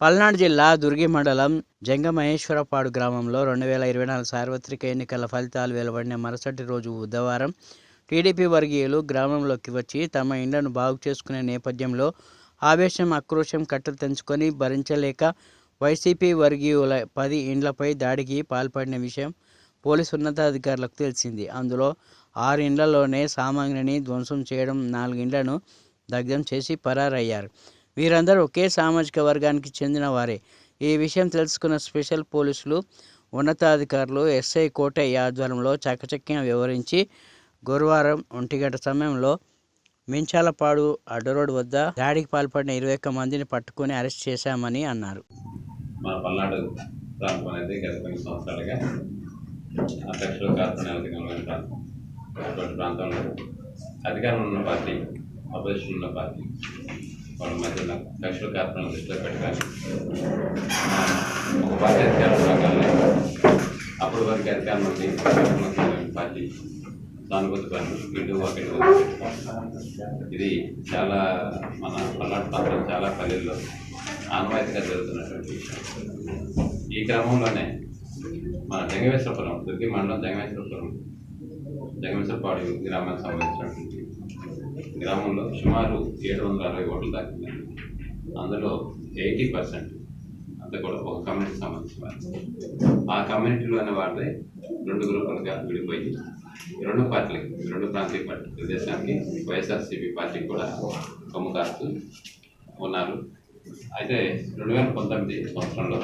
పల్నాడు జిల్లా దుర్గి మండలం జంగమహేశ్వరపాడు గ్రామంలో రెండు వేల ఇరవై నాలుగు సార్వత్రిక ఎన్నికల ఫలితాలు వెలువడిన మరుసటి రోజు బుధవారం టీడీపీ వర్గీయులు గ్రామంలోకి వచ్చి తమ ఇండ్లను బాగు చేసుకునే నేపథ్యంలో ఆవేశం ఆక్రోశం కట్టలు తెంచుకొని భరించలేక వైసీపీ వర్గీయుల పది ఇండ్లపై దాడికి పాల్పడిన విషయం పోలీసు ఉన్నతాధికారులకు తెలిసింది. అందులో ఆరు ఇండ్లలోనే సామాగ్రిని ధ్వంసం చేయడం నాలుగు ఇండ్లను దగ్ధం చేసి పరారయ్యారు. వీరందరూ ఒకే సామాజిక వర్గానికి చెందిన వారే. ఈ విషయం తెలుసుకున్న స్పెషల్ పోలీసులు ఉన్నతాధికారులు ఎస్ఐ కోటయ్య ఆధ్వర్యంలో చకచక్యం వివరించి గురువారం ఒంటిగంట సమయంలో మించాలపాడు అడ్డరోడ్ వద్ద దాడికి పాల్పడిన ఇరవై ఒక్క మందిని పట్టుకుని అరెస్ట్ చేశామని అన్నారు. మన పల్నాడు ప్రాంతం అనేది గత కొన్ని సంవత్సరాలుగా అధ్యక్షులు కార్పొరేట్ ప్రాంతం అటువంటి ప్రాంతంలో అధికారంలో ఉన్న పార్టీ అపోజిషన్ ఉన్న పార్టీ వాళ్ళ మధ్యన లక్షల కార్పొరేట్ దృష్టిలో పెట్టాలి ఒక పార్టీ అధికారంలో రాగానే అప్పుడు వరకు అధికారం ఉంది పార్టీ సానుభూతి ఇటు ఒకటి ఇది చాలా మన పల్నాడు ప్రాంతం చాలా పల్లెల్లో ఆనవాయితీగా జరుగుతున్నటువంటి విషయం. ఈ క్రమంలోనే మన జంగమేశ్వరపురం దుర్గి మండలం జంగమేశ్వరపురం జంగమేశ్వరపాడు గ్రామానికి సంబంధించినటువంటి గ్రామంలో సుమారు ఏడు వందల అరవై ఓట్లు దాకింది అందులో ఎయిటీ పర్సెంట్ అంతా కూడా ఒక కమ్యూనిటీకి సంబంధించిన వాళ్ళు ఆ కమ్యూనిటీలోని వాళ్ళే రెండు గ్రూపులుగా విడిపోయి రెండు పార్టీలకి రెండు ప్రాంతీయ పార్టీ ప్రదేశానికి వైఎస్ఆర్సీపీ పార్టీకి కూడా కొమ్ము కాస్తూ ఉన్నారు. అయితే రెండు వేల పంతొమ్మిది సంవత్సరంలో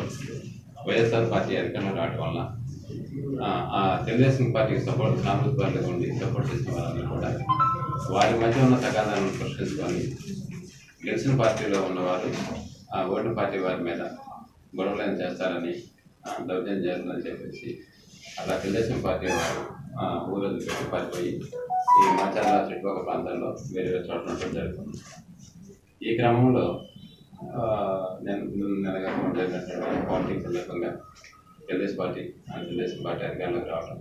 వైఎస్ఆర్ పార్టీ అధికారంలో రావడం వల్ల ఆ, తెలుగుదేశం పార్టీకి సపోర్ట్ కాంగ్రెస్ పార్టీకి ఉండి సపోర్ట్ చేసిన వాళ్ళని కూడా వారి మధ్య ఉన్న తగాదాలను పరిష్కరించుకొని గెలిచిన పార్టీలో ఉన్నవారు ఆ ఓటు పార్టీ వారి మీద గొడవలను చేస్తారని దౌర్జన్యం చేస్తారని చెప్పేసి అలా తెలుగుదేశం పార్టీ వారు ఆ, పెట్టి పారిపోయి ఈ మాచార్ల చుట్టుపక్కల ప్రాంతాల్లో వేరే వేరే చోట్ల ఉండడం జరుగుతుంది. ఈ క్రమంలో నేను నెలగా జరిగినటువంటి పాలిటిక్స్ సందర్భంగా తెలుగుదేశం పార్టీ తెలుగుదేశం పార్టీ అధికారంలోకి రావడం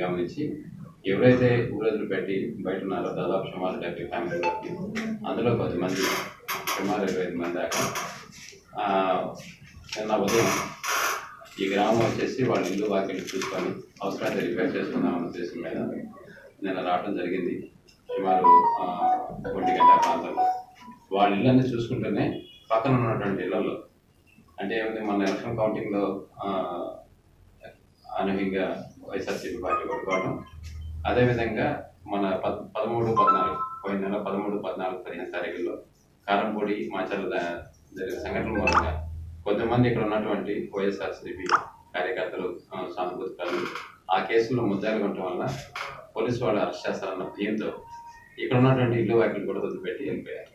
గమనించి ఎవరైతే ఊరొదులు పెట్టి బయట ఉన్నారో దాదాపు సుమారు డెబ్బై ఫ్యామిలీ వరకు అందులో కొంతమంది సుమారు ఇరవై ఐదు మంది దాకా. నిన్న ఉదయం ఈ గ్రామం వచ్చేసి వాళ్ళ ఇల్లు వాకిలు చూసుకొని అవసరాన్ని రిపేర్ చేసుకుందాం ఉద్దేశం మీద నిన్న రావడం జరిగింది. సుమారు ఒంటి గంట ప్రాంతంలో వాళ్ళ ఇళ్ళన్నీ చూసుకుంటేనే పక్కన ఉన్నటువంటి ఇళ్ళలో అంటే ఏముంది మన ఎలక్షన్ కౌంటింగ్లో అనూహ్యంగా వైఎస్ఆర్సీపీ పార్టీ కొట్టుకోవడం అదేవిధంగా మన పద్ పదమూడు పద్నాలుగు పోయిన నెల పదమూడు పద్నాలుగు పదిహేను తారీఖుల్లో కారంపూడి మాచర్ల జరిగిన సంఘటనల మూలంగా కొంతమంది ఇక్కడ ఉన్నటువంటి వైఎస్ఆర్సీపీ కార్యకర్తలు సానుభూతికారులు ఆ కేసులో ముద్దాయిలు ఉండటం వల్ల పోలీసు వాళ్ళు అరెస్ట్ చేస్తారన్న భయంతో ఇక్కడ ఉన్నటువంటి ఇల్లు వాకిలు కూడా వదిలిపెట్టి వెళ్ళిపోయారు.